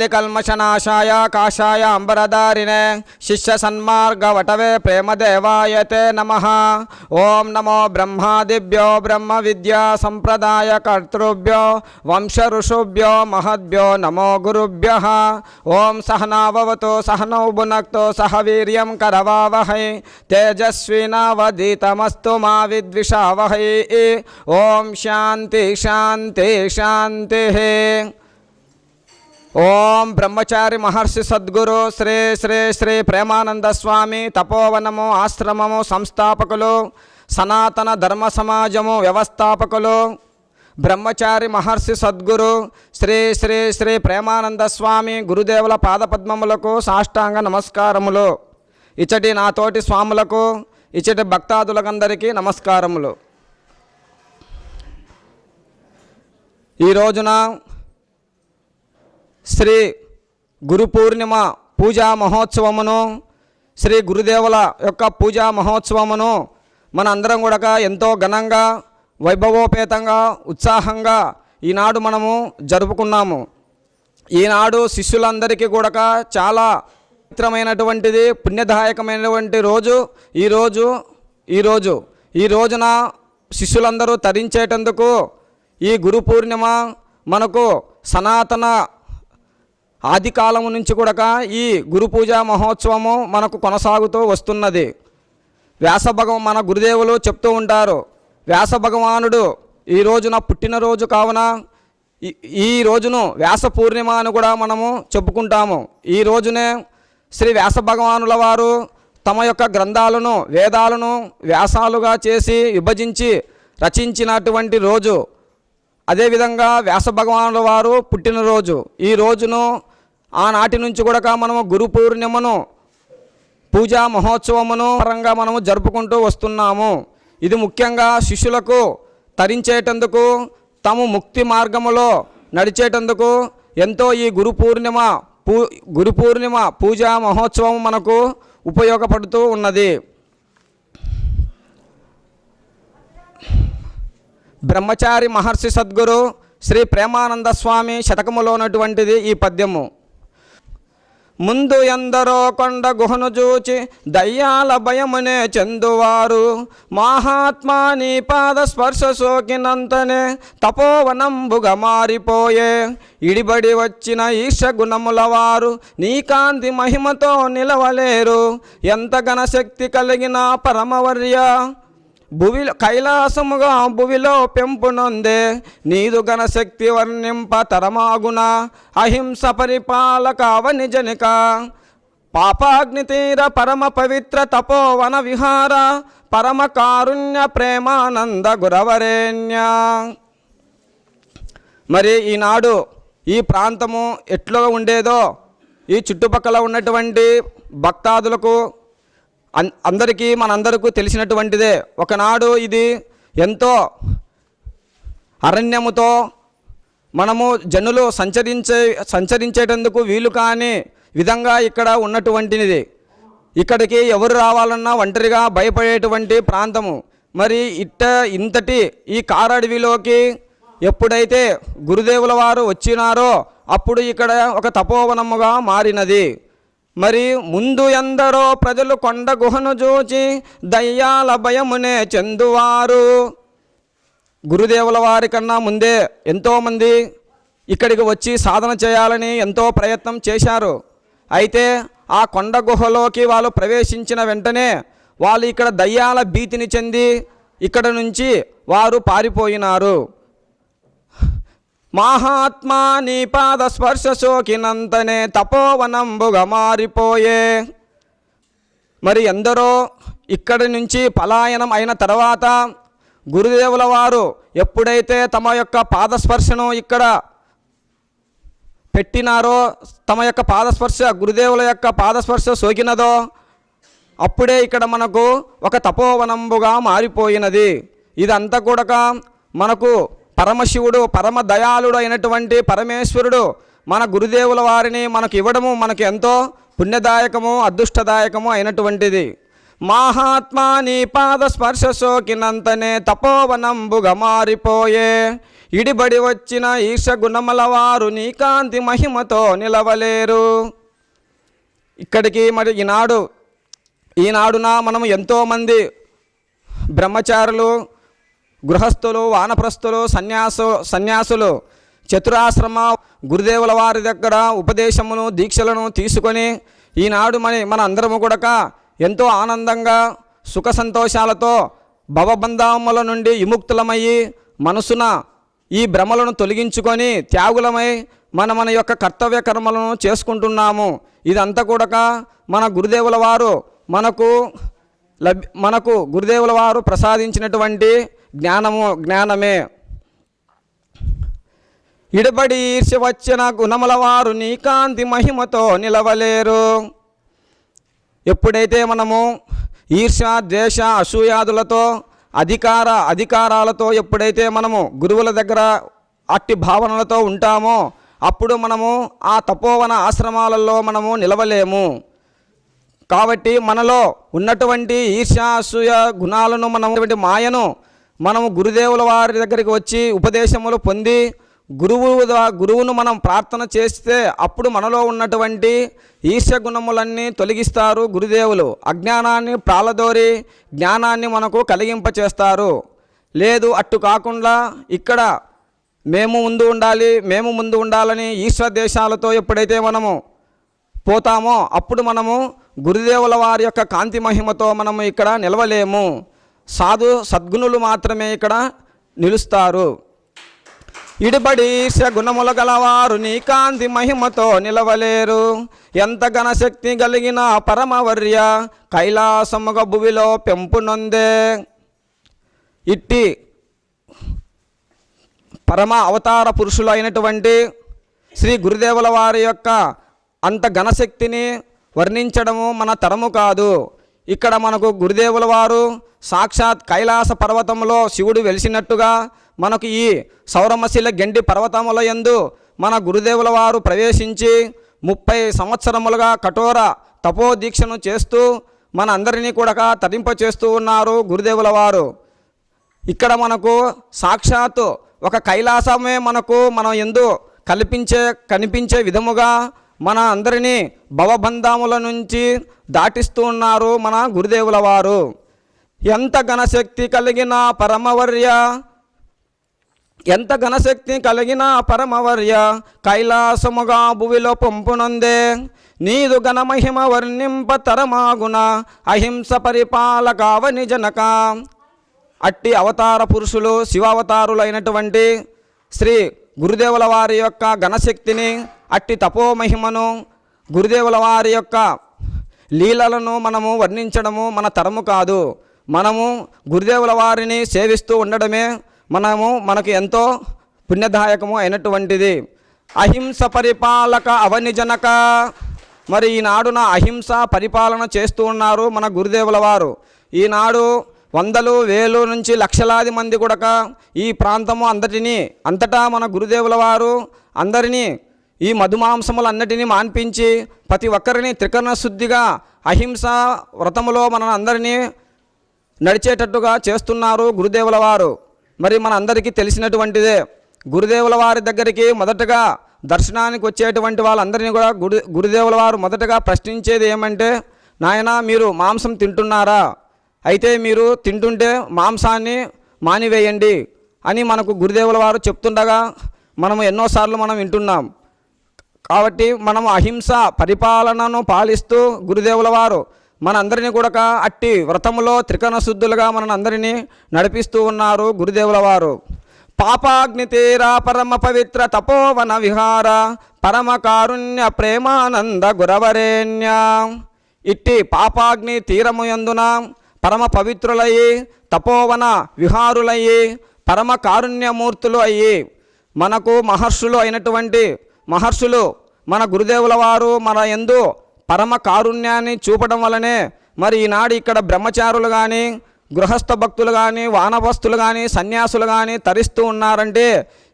కాళికల్మషనాశాయ కలికల్మషనాశాయ కాషాయ అంబరదారిణే శిష్య సన్మార్గవటవే ప్రేమదేవాయ తే నమ ఓం నమో బ్రహ్మాదిభ్యో బ్రహ్మ విద్యా సంప్రదాయ కర్తృభ్యో వంశ ఋషుభ్యో మహద్భ్యో నమో గురుభ్య ఓం సహనావవతు సహనౌ భునక్తు సహ వీర్యం కరవావహై తేజస్వినవదీతమస్తు మా విద్విషావహై ఓం శాంతి శాంతి శాంతి ఓం బ్రహ్మచారి మహర్షి సద్గురు శ్రీ శ్రీ శ్రీ ప్రేమానంద స్వామి తపోవనము ఆశ్రమము సంస్థాపకులు సనాతన ధర్మ సమాజము వ్యవస్థాపకులు బ్రహ్మచారి మహర్షి సద్గురు శ్రీ శ్రీ శ్రీ ప్రేమానంద స్వామి గురుదేవుల పాదపద్మములకు సాష్టాంగ నమస్కారములు. ఇచ్చటి నాతోటి స్వాములకు ఇచ్చటి భక్తాదులకందరికీ నమస్కారములు. ఈ రోజున శ్రీ గురు పూర్ణిమ పూజా మహోత్సవమును శ్రీ గురుదేవుల యొక్క పూజా మహోత్సవమును మన అందరం కూడా ఎంతో ఘనంగా వైభవోపేతంగా ఉత్సాహంగా ఈనాడు మనము జరుపుకున్నాము. ఈనాడు శిష్యులందరికీ కూడా చాలా పవిత్రమైనటువంటిది పుణ్యదాయకమైనటువంటి రోజు ఈరోజు ఈరోజు ఈ రోజున శిష్యులందరూ తరించేటందుకు ఈ గురు పూర్ణిమ మనకు సనాతన ఆది కాలము నుంచి కూడా ఈ గురు పూజ మహోత్సవము మనకు కొనసాగుతూ వస్తున్నది. వ్యాస భగవ మన గురుదేవులు చెప్తూ ఉంటారు. వ్యాస భగవానుడు ఈ రోజున పుట్టినరోజు కావున ఈ- ఈ రోజును వ్యాస పూర్ణిమ అని కూడా మనము చెప్పుకుంటాము. ఈ రోజునే శ్రీ వ్యాస భగవానుల వారు తమ యొక్క గ్రంథాలను వేదాలను వ్యాసాలుగా చేసి విభజించి రచించినటువంటి రోజు. అదేవిధంగా వ్యాస భగవానుల వారు పుట్టినరోజు. ఈ రోజును ఆనాటి నుంచి కూడా మనము గురు పూర్ణిమను పూజా మహోత్సవమును పరంగా మనము జరుపుకుంటూ వస్తున్నాము. ఇది ముఖ్యంగా శిష్యులకు తరించేటందుకు తాము ముక్తి మార్గములో నడిచేటందుకు ఎంతో ఈ గురు పూర్ణిమ పూ గురు పూర్ణిమ పూజా మహోత్సవం మనకు ఉపయోగపడుతూ ఉన్నది. బ్రహ్మచారి మహర్షి సద్గురు శ్రీ ప్రేమానంద స్వామి శతకములో ఉన్నటువంటిది ఈ పద్యము. ముందు ఎందరో కొండ గుహను చూచి దయ్యాల భయమునే చెందువారు. మహాత్మా నీ పాద స్పర్శ సోకినంతనే తపోవనంబుగా మారిపోయే. ఇడిబడి వచ్చిన ఈశ గుణముల వారు నీ కాంతి మహిమతో నిలవలేరు. ఎంత ఘనశక్తి కలిగిన పరమవర్య భువిలో కైలాసముగా భువిలో పెంపునందే. నీదు గణశక్తి వర్ణింప తరమాగున అహింస పరిపాలక అవనిజనిక పాపాగ్ని తీర పరమ పవిత్ర తపోవన విహార పరమ కారుణ్య ప్రేమానంద గురవరేణ్య. మరి ఈనాడు ఈ ప్రాంతము ఎట్లుగా ఉండేదో ఈ చుట్టుపక్కల ఉన్నటువంటి భక్తాదులకు అందరికీ మనందరికీ తెలిసినటువంటిదే. ఒకనాడు ఇది ఎంతో అరణ్యముతో మనము జనులు సంచరించే సంచరించేటందుకు వీలు కాని విధంగా ఇక్కడ ఉన్నటువంటిది. ఇక్కడికి ఎవరు రావాలన్నా ఒంటరిగా భయపడేటువంటి ప్రాంతము. మరి ఇట్ట ఇంతటి ఈ కారడవిలోకి ఎప్పుడైతే గురుదేవుల వారు వచ్చినారో అప్పుడు ఇక్కడ ఒక తపోవనముగా మారినది. మరి ముందు ఎందరో ప్రజలు కొండ గుహను చూచి దయ్యాల భయమునే చెందువారు. గురుదేవుల వారి కన్నా ముందే ఎంతోమంది ఇక్కడికి వచ్చి సాధన చేయాలని ఎంతో ప్రయత్నం చేశారు. అయితే ఆ కొండ గుహలోకి వాళ్ళు ప్రవేశించిన వెంటనే వాళ్ళు ఇక్కడ దయ్యాల భీతిని చెంది ఇక్కడ నుంచి వారు పారిపోయినారు. మహాత్మా నీ పాద స్పర్శ సోకినంతనే తపోవనంబుగా మారిపోయే మరి ఎందరో ఇక్కడి నుంచి పలాయనం అయిన తర్వాత గురుదేవుల వారు ఎప్పుడైతే తమ యొక్క పాదస్పర్శను ఇక్కడ పెట్టినారో తమ యొక్క పాదస్పర్శ గురుదేవుల యొక్క పాదస్పర్శ సోకినదో అప్పుడే ఇక్కడ మనకు ఒక తపోవనంబుగా మారిపోయినది. ఇదంతా కూడా మనకు పరమశివుడు పరమ దయాళుడు అయినటువంటి పరమేశ్వరుడు మన గురుదేవుల వారిని మనకు ఇవ్వడము మనకు ఎంతో పుణ్యదాయకము అదృష్టదాయకము అయినటువంటిది. మహాత్మా నీ పాద స్పర్శ సోకినంతనే తపోవనంబుగా మారిపోయే. ఇడిబడి వచ్చిన ఈశ గుణముల వారు నీ కాంతి మహిమతో నిలవలేరు. ఇక్కడికి మరి ఈనాడు ఈనాడున మనం ఎంతోమంది బ్రహ్మచారులు గృహస్థులు వానప్రస్థులు సన్యాసు సన్యాసులు చతురాశ్రమ గురుదేవుల వారి దగ్గర ఉపదేశమును దీక్షలను తీసుకొని ఈనాడు మన మన అందరము కూడా ఎంతో ఆనందంగా సుఖ సంతోషాలతో భవబంధముల నుండి విముక్తులమయ్యి మనసున ఈ భ్రమలను తొలగించుకొని త్యాగులమై మన మన యొక్క కర్తవ్య కర్మలను చేసుకుంటున్నాము. ఇదంతా కూడా మన గురుదేవుల వారు మనకు లభ్ మనకు గురుదేవుల వారు ప్రసాదించినటువంటి జ్ఞానము జ్ఞానమే. ఇడబడి ఈర్ష వచ్చిన గుణముల వారు నీ కాంతి మహిమతో నిలవలేరు. ఎప్పుడైతే మనము ఈర్ష ద్వేష అసూయాదులతో అధికార అధికారాలతో ఎప్పుడైతే మనము గురువుల దగ్గర అట్టి భావనలతో ఉంటామో అప్పుడు మనము ఆ తపోవన ఆశ్రమాలలో మనము నిలవలేము. కాబట్టి మనలో ఉన్నటువంటి ఈర్ష అసూయ గుణాలను మనం మాయను మనము గురుదేవుల వారి దగ్గరికి వచ్చి ఉపదేశములు పొంది గురువు గురువును మనం ప్రార్థన చేస్తే అప్పుడు మనలో ఉన్నటువంటి ఈర్ష గుణములన్నీ తొలగిస్తారు గురుదేవులు. అజ్ఞానాన్ని ప్రాలదోరి జ్ఞానాన్ని మనకు కలిగింపచేస్తారు. లేదు అట్టు కాకుండా ఇక్కడ మేము ముందు ఉండాలి మేము ముందు ఉండాలని ఈశ్వర దేశాలతో ఎప్పుడైతే మనము పోతామో అప్పుడు మనము గురుదేవుల వారి యొక్క కాంతి మహిమతో మనము ఇక్కడ నిలవలేము. సాధు సద్గుణులు మాత్రమే ఇక్కడ నిలుస్తారు. ఇడిబడి గుణముల గలవారు నీ కాంతి మహిమతో నిలవలేరు. ఎంత ఘనశక్తి కలిగిన పరమవర్య కైలాసముగ భువిలో పెంపునొందే. ఇట్టి పరమ అవతార పురుషులు అయినటువంటి శ్రీ గురుదేవుల వారి యొక్క అంత ఘనశక్తిని వర్ణించడము మన తరము కాదు. ఇక్కడ మనకు గురుదేవుల వారు సాక్షాత్ కైలాస పర్వతంలో శివుడు వెలిసినట్టుగా మనకు ఈ సౌరమశిల గెండి పర్వతముల యందు మన గురుదేవుల వారు ప్రవేశించి ముప్పై సంవత్సరములుగా కఠోర తపోదీక్షను చేస్తూ మన అందరినీ కూడా తరింప చేస్తూ ఉన్నారు గురుదేవుల వారు. ఇక్కడ మనకు సాక్షాత్తు ఒక కైలాసమే మనకు మనం ఎందు కల్పించే కనిపించే విధముగా మన అందరినీ భవబంధముల నుంచి దాటిస్తూ ఉన్నారు మన గురుదేవుల వారు. ఎంత ఘనశక్తి కలిగిన పరమవర్య ఎంత ఘనశక్తి కలిగిన పరమవర్య కైలాసముగా భువిలో పంపునందే. నీదు ఘనమహిమ వర్ణింప తరమాగుణ అహింస పరిపాలకావని జనక. అట్టి అవతార పురుషులు శివావతారులైనటువంటి శ్రీ గురుదేవుల వారి యొక్క ఘనశక్తిని అట్టి తపోమహిమను గురుదేవుల వారి యొక్క లీలలను మనము వర్ణించడము మన తరము కాదు. మనము గురుదేవుల వారిని సేవిస్తూ ఉండడమే మనము మనకు ఎంతో పుణ్యదాయకము అయినటువంటిది. అహింస పరిపాలక అవనిజనక. మరి ఈనాడున అహింస పరిపాలన చేస్తూ ఉన్నారు మన గురుదేవుల వారు. ఈనాడు వందలు వేలు నుంచి లక్షలాది మంది కూడక ఈ ప్రాంతము అంతటినీ అంతటా మన గురుదేవుల వారు అందరినీ ఈ మధుమాంసములన్నిటినీ మాన్పించి ప్రతి ఒక్కరిని త్రికరణ శుద్ధిగా అహింస వ్రతములో మన అందరినీ నడిచేటట్టుగా చేస్తున్నారు గురుదేవుల వారు. మరి మన అందరికీ తెలిసినటువంటిదే గురుదేవుల వారి దగ్గరికి మొదటగా దర్శనానికి వచ్చేటువంటి వాళ్ళందరినీ కూడా గురు గురుదేవుల వారు మొదటగా ప్రశ్నించేది ఏమంటే నాయన మీరు మాంసం తింటున్నారా? అయితే మీరు తింటుంటే మాంసాన్ని మానివేయండి అని మనకు గురుదేవుల వారు చెప్తుండగా మనం ఎన్నోసార్లు మనం వింటున్నాం. కాబట్టి మనం అహింస పరిపాలనను పాలిస్తూ గురుదేవుల వారు మనందరినీ కూడా అట్టి వ్రతములో త్రికరణ శుద్ధులుగా మనందరినీ నడిపిస్తూ ఉన్నారు గురుదేవుల వారు. పాపాగ్ని తీర పరమ పవిత్ర తపోవన విహార పరమ కారుణ్య ప్రేమానంద గురవరేణ్య. ఇట్టి పాపాగ్ని తీరము యందున పరమ పవిత్రులయ్యి తపోవన విహారులయ్యి పరమ కారుణ్యమూర్తులు అయ్యి మనకు మహర్షులు అయినటువంటి మహర్షులు మన గురుదేవుల వారు మన ఎందు పరమ కారుణ్యాన్ని చూపడం వలనే మరి ఈనాడు ఇక్కడ బ్రహ్మచారులు కానీ గృహస్థ భక్తులు కానీ వానవస్తులు కానీ సన్యాసులు కానీ తరిస్తూ ఉన్నారంటే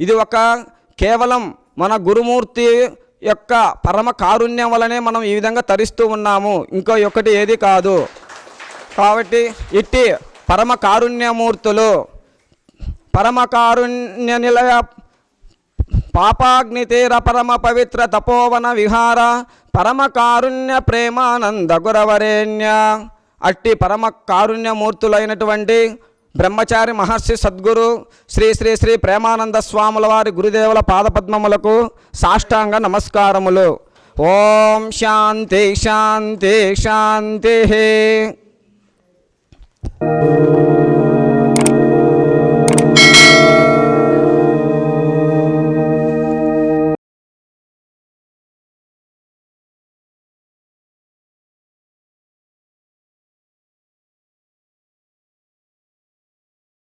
ఇది ఒక కేవలం మన గురుమూర్తి యొక్క పరమ కారుణ్యం వలనే మనం ఈ విధంగా తరిస్తూ ఉన్నాము. ఇంకో ఒకటి ఏది కాదు. కాబట్టి ఇట్టి పరమ కారుణ్యమూర్తులు పరమకారుణ్య నిలయ పాపాగ్నితీర పరమ పవిత్ర తపోవన విహార పరమ కారుణ్య ప్రేమానంద గురవరేణ్య. అట్టి పరమ కారుణ్యమూర్తులైనటువంటి బ్రహ్మచారి మహర్షి సద్గురు శ్రీ శ్రీ శ్రీ ప్రేమానంద స్వాముల వారి గురుదేవుల పాదపద్మములకు సాష్టాంగ నమస్కారములు. ఓం శాంతి శాంతి శాంతి. Thank you.